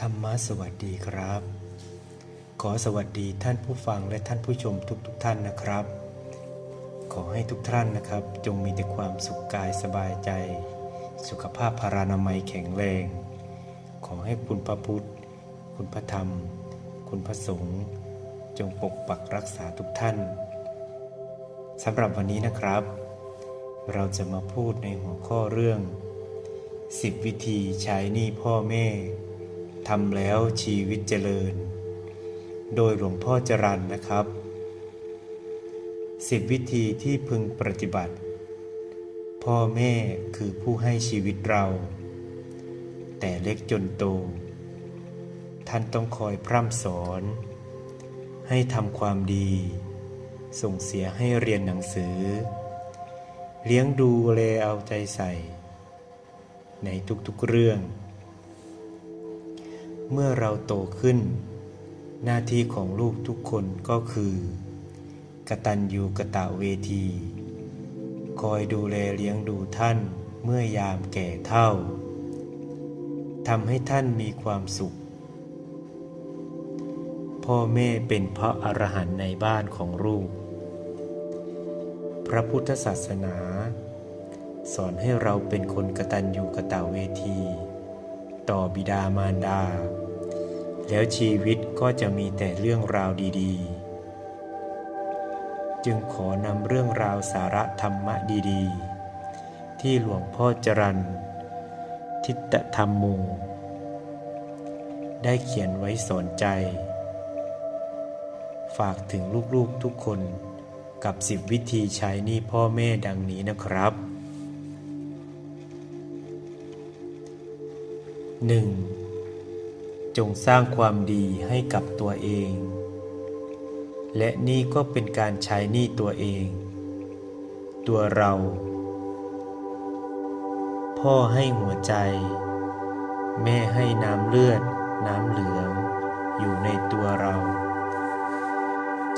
ธรรมะสวัสดีครับ ขอสวัสดีท่านผู้ฟังและท่านผู้ชมทุกๆทท่านนะครับ ขอให้ทุกท่านนะครับ จงมีแต่ความสุขกายสบายใจ สุขภาพพารานามัยแข็งแรง ขอให้คุณพระพุทธ คุณพระธรรม คุณพระสงฆ์จงปกปักรักษาทุกท่านสำหรับวันนี้นะครับ เราจะมาพูดในหัวข้อเรื่อง 10 วิธีใช้หนี้พ่อแม่ ทำแล้วชีวิตเจริญ โดยหลวงพ่อจรันนะครับ10วิธีที่พึงปฏิบัติ พ่อแม่คือผู้ให้ชีวิตเรา แต่เล็กจนโต ท่านต้องคอยพร่ำสอน ให้ทำความดี ส่งเสียให้เรียนหนังสือ เลี้ยงดูแลเอาใจใส่ ในทุกๆเรื่อง เมื่อเราโตขึ้น หน้าที่ของลูกทุกคนก็คือ กตัญญูกะตะเวที คอยดูแลเลี้ยงดูท่านเมื่อยามแก่เท่าทำให้ท่านมีความสุข พ่อแม่เป็นพระอรหันต์ในบ้านของลูก พระพุทธศาสนา สอนให้เราเป็นคนกตัญญูกะตะเวที ต่อบิดามารดา แล้วชีวิตก็จะมีแต่เรื่องราวดีๆ จึงขอนำเรื่องราวสาระธรรมะดีๆ ที่หลวงพ่อจรันทิฏฐธรรมโมได้เขียนไว้สอนใจ ฝากถึงลูกๆทุกคนกับสิบวิธีใช้หนี้พ่อแม่ดังนี้นะครับ 1. จงสร้างความดีให้กับตัวเอง และนี่ก็เป็นการใช้หนี้ตัวเอง ตัวเรา พ่อให้หัวใจ แม่ให้น้ำเลือด น้ำเหลือง อยู่ในตัวเรา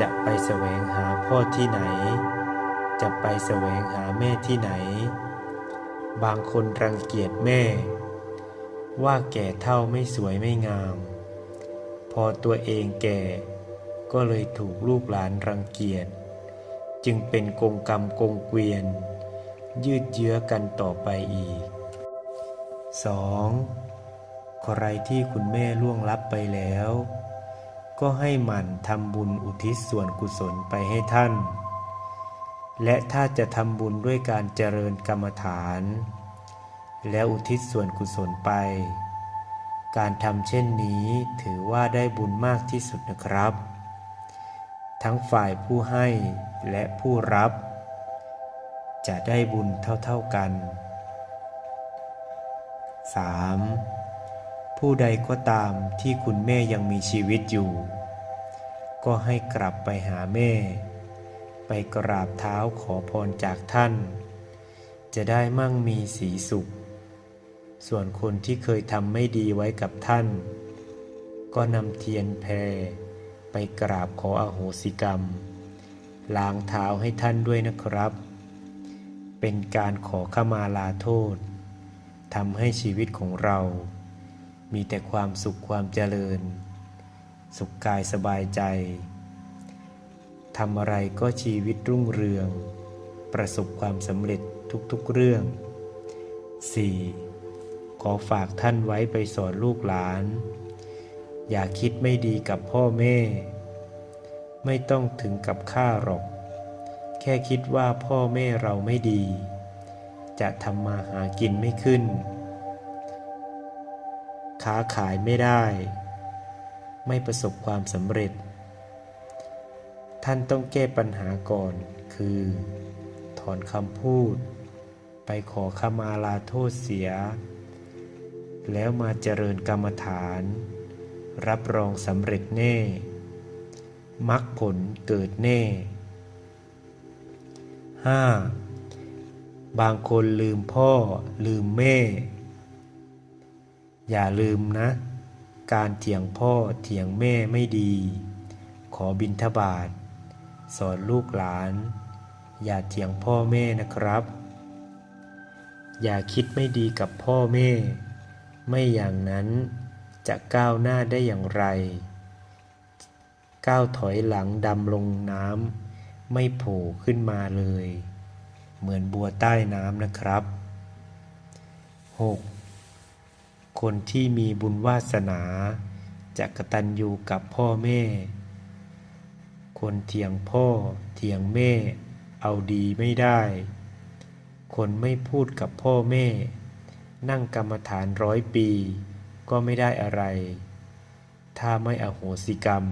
จะไปแสวงหาพ่อที่ไหน จะไปแสวงหาแม่ที่ไหน บางคนรังเกียจแม่ ว่าแก่เท่าไม่สวยไม่งาม พอตัวเองแก่ ก็เลยถูกลูกหลานรังเกียจ จึงเป็นกงกรรมกงเกวียน ยืดเยื้อกันต่อไปอีก 2. ใครที่คุณแม่ล่วงลับไปแล้ว ก็ให้หมั่นทำบุญอุทิศส่วนกุศลไปให้ท่าน และถ้าจะทำบุญด้วยการเจริญกรรมฐาน แล้วอุทิศส่วนกุศลไป การทำเช่นนี้ถือว่าได้บุญมากที่สุดนะครับ ทั้งฝ่ายผู้ให้และผู้รับ จะได้บุญเท่า ๆกัน 3. ผู้ใดก็ตามที่คุณแม่ยังมีชีวิตอยู่ ก็ให้กลับไปหาแม่ ไปกราบเท้าขอพรจากท่านจะได้มั่งมีสีสุข ส่วนคนที่เคยทำไม่ดีไว้กับท่าน ก็นำเทียนแพรไปกราบขออโหสิกรรม ล้างเท้าให้ท่านด้วยนะครับ เป็นการขอขมาลาโทษทำให้ชีวิตของเรา มีแต่ความสุขความเจริญ สุขกายสบายใจทำอะไรก็ชีวิตรุ่งเรือง ประสบความสำเร็จทุกๆเรื่อง 4. ขอฝากท่านไว้ไปสอนลูกหลาน อย่าคิดไม่ดีกับพ่อแม่ ไม่ต้องถึงกับฆ่าหรอก แค่คิดว่าพ่อแม่เราไม่ดี จะทำมาหากินไม่ขึ้น ค้าขายไม่ได้ ไม่ประสบความสำเร็จ ท่านต้องแก้ปัญหาก่อนคือ ถอนคำพูด ไปขอขมาลาโทษเสีย แล้วมาเจริญกรรมฐาน รับรองสำเร็จแน่มรรคผลเกิดแน่ 5. บางคนลืมพ่อลืมแม่ อย่าลืมนะ การเถียงพ่อเถียงแม่ไม่ดี ขอบินทบาท สอนลูกหลาน อย่าเถียงพ่อแม่นะครับ อย่าคิดไม่ดีกับพ่อแม่ ไม่อย่างนั้นจะก้าวหน้าได้อย่างไร ก้าวถอยหลังดำลงน้ำไม่โผล่ขึ้นมาเลย เหมือนบัวใต้น้ำนะครับ 6. คนที่มีบุญวาสนาจะกตัญญูกับพ่อแม่ คนเถียงพ่อเถียงแม่ เอาดีไม่ได้ คนไม่พูดกับพ่อแม่ นั่งกรรมฐานร้อยปี ก็ไม่ได้อะไร ถ้าไม่อโหสิกรรม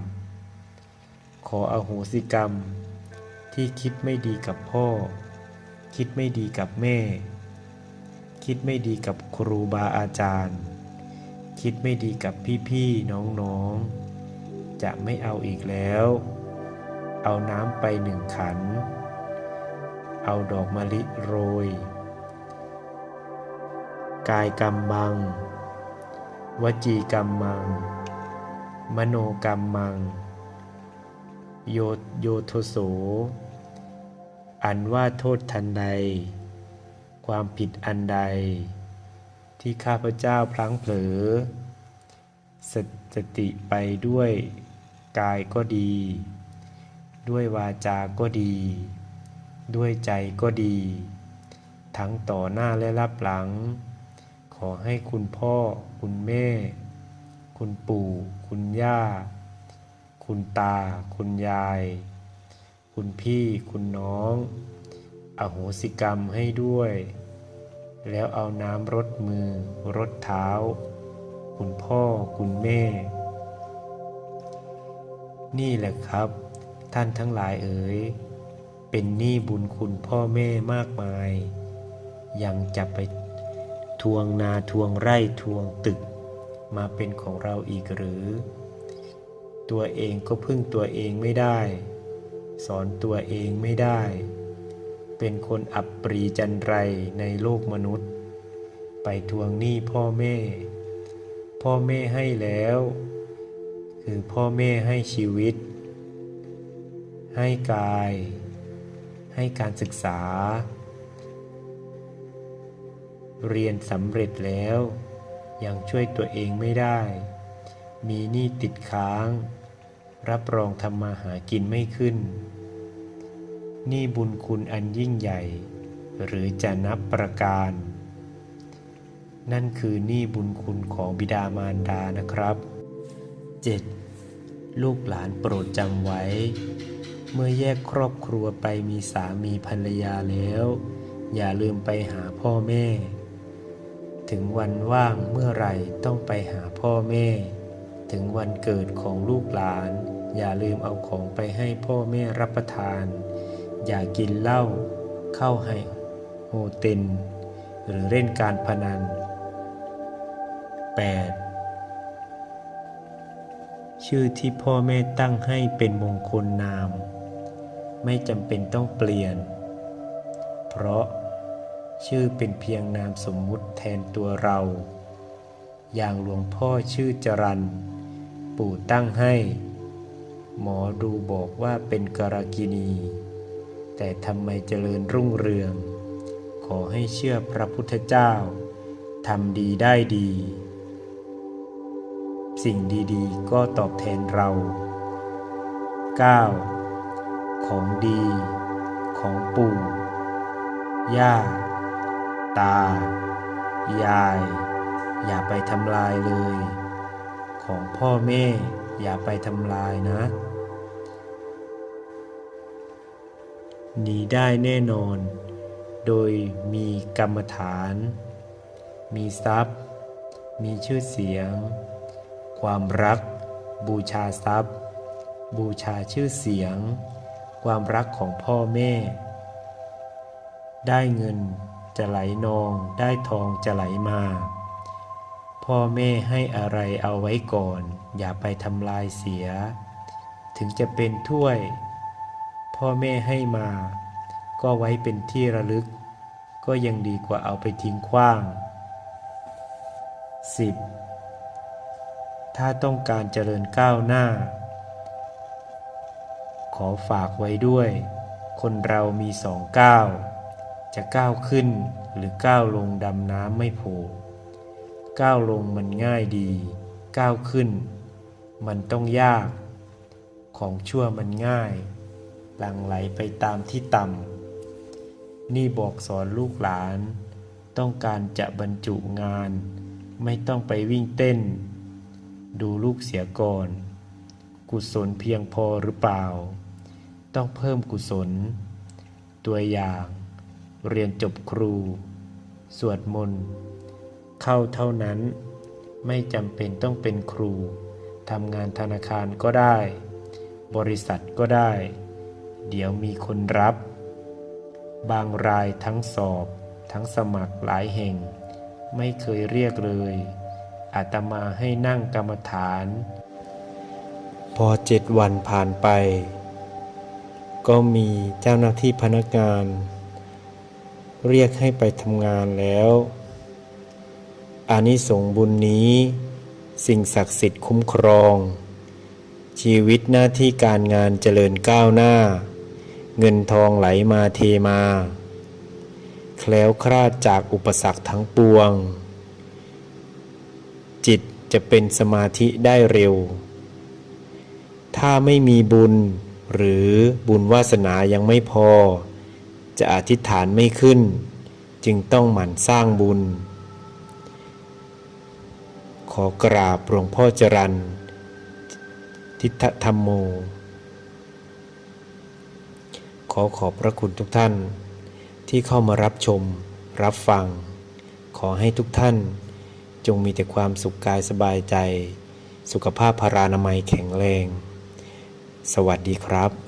ขออโหสิกรรม ที่คิดไม่ดีกับพ่อ คิดไม่ดีกับแม่ คิดไม่ดีกับครูบาอาจารย์ คิดไม่ดีกับพี่ๆน้องๆ จะไม่เอาอีกแล้ว เอาน้ำไปหนึ่งขัน เอาดอกมะลิโรย กายกรรมมัง วจีกรรมมัง มโนกรรมมัง โยโยโทโส อันว่าโทษทันใด ความผิดอันใด ที่ข้าพเจ้าพลั้งเผลอ สสติไปด้วยกายก็ดี ด้วยวาจาก็ดี ด้วยใจก็ดี ทั้งต่อหน้าและรับหลัง ขอให้คุณพ่อ คุณแม่ คุณปู่ คุณย่า คุณตา คุณยาย คุณพี่ คุณน้อง อโหสิกรรมให้ด้วย แล้วเอาน้ำรดมือ รดเท้า คุณพ่อ คุณแม่ นี่แหละครับ ท่านทั้งหลายเอ๋ย เป็นหนี้บุญคุณพ่อแม่มากมาย ยังจะไป วงนาทวงไร่ทวงตึก มาเป็นของเราอีกหรือ ตัวเองก็พึ่งตัวเองไม่ได้ สอนตัวเองไม่ได้ เป็นคนอับปรีจันไรในโลกมนุษย์ ไปทวงหนี้พ่อแม่ พ่อแม่ให้แล้ว คือพ่อแม่ให้ชีวิต ให้กาย ให้การศึกษา เรียนสำเร็จแล้ว ยังช่วยตัวเองไม่ได้ มีหนี้ติดค้าง รับรองทำมาหากินไม่ขึ้น นี่บุญคุณอันยิ่งใหญ่ หรือจะนับประการ นั่นคือหนี้บุญคุณของบิดามารดานะครับ 7. ลูกหลานโปรดจำไว้ เมื่อแยกครอบครัวไปมีสามีภรรยาแล้วอย่าลืมไปหาพ่อแม่ ถึงวันว่างเมื่อไรต้องไปหาพ่อแม่ ถึงวันเกิดของลูกหลาน อย่าลืมเอาของไปให้พ่อแม่รับประทาน อย่ากินเหล้าเข้าให้โฮเต็นหรือเล่นการพนัน 8. ชื่อที่พ่อแม่ตั้งให้เป็นมงคลนาม ไม่จำเป็นต้องเปลี่ยน เพราะ ชื่อเป็นเพียงนามสมมุติแทนตัวเรา อย่างหลวงพ่อชื่อจรันปู่ตั้งให้ หมอดูบอกว่าเป็นกรกินี แต่ทำไมเจริญรุ่งเรือง ขอให้เชื่อพระพุทธเจ้าทำดีได้ดี สิ่งดีๆ ก็ตอบแทนเรา 9. ของดี ของปู่ย่า ตา ยาย อย่าไปทำลายเลย ของพ่อแม่ อย่าไปทำลายนะหนีได้แน่นอน โดยมีกรรมฐาน มีทรัพย์ มีชื่อเสียง ความรัก บูชาทรัพย์ บูชาชื่อเสียง ความรักของพ่อแม่ ได้เงิน จะไหลนอง ได้ทองจะไหลมา พ่อแม่ให้อะไรเอาไว้ก่อน อย่าไปทำลายเสีย ถึงจะเป็นถ้วย พ่อแม่ให้มา ก็ไว้เป็นที่ระลึก ก็ยังดีกว่าเอาไปทิ้งขว้าง 10. ถ้าต้องการเจริญก้าวหน้า ขอฝากไว้ด้วย คนเรามีสองก้าว จะก้าวขึ้นหรือก้าวลงดำน้ำไม่โผล่ก้าวลงมันง่ายดี ก้าวขึ้น มันต้องยาก ของชั่วมันง่ายหลังไหลไปตามที่ต่ำนี่บอกสอนลูกหลาน ต้องการจะบรรจุงาน ไม่ต้องไปวิ่งเต้น ดูลูกเสียก่อน กุศลเพียงพอหรือเปล่า ต้องเพิ่มกุศล ตัวอย่าง เรียนจบครู สวดมนต์ เข้าเท่านั้น ไม่จำเป็นต้องเป็นครูทำงานธนาคารก็ได้ บริษัทก็ได้ เดี๋ยวมีคนรับ บางรายทั้งสอบ ทั้งสมัครหลายแห่ง ไม่เคยเรียกเลยอาตมาให้นั่งกรรมฐาน พอเจ็ดวันผ่านไป ก็มีเจ้าหน้าที่พนักงาน เรียกให้ไปทำงานแล้วอานิสงส์บุญนี้ สิ่งศักดิ์สิทธิ์คุ้มครอง ชีวิตหน้าที่การงานเจริญก้าวหน้า เงินทองไหลมาเทมา แคล้วคลาดจากอุปสรรคทั้งปวง จิตจะเป็นสมาธิได้เร็ว ถ้าไม่มีบุญหรือบุญวาสนายังไม่พอ จะอธิษฐานไม่ขึ้น จึงต้องหมั่นสร้างบุญ ขอกราบหลวงพ่อจรันทิฏฐธรรมโม ขอขอบพระคุณทุกท่าน ที่เข้ามารับชม รับฟัง ขอให้ทุกท่าน จงมีแต่ความสุขกายสบายใจ สุขภาพพารานามัยแข็งแรง สวัสดีครับ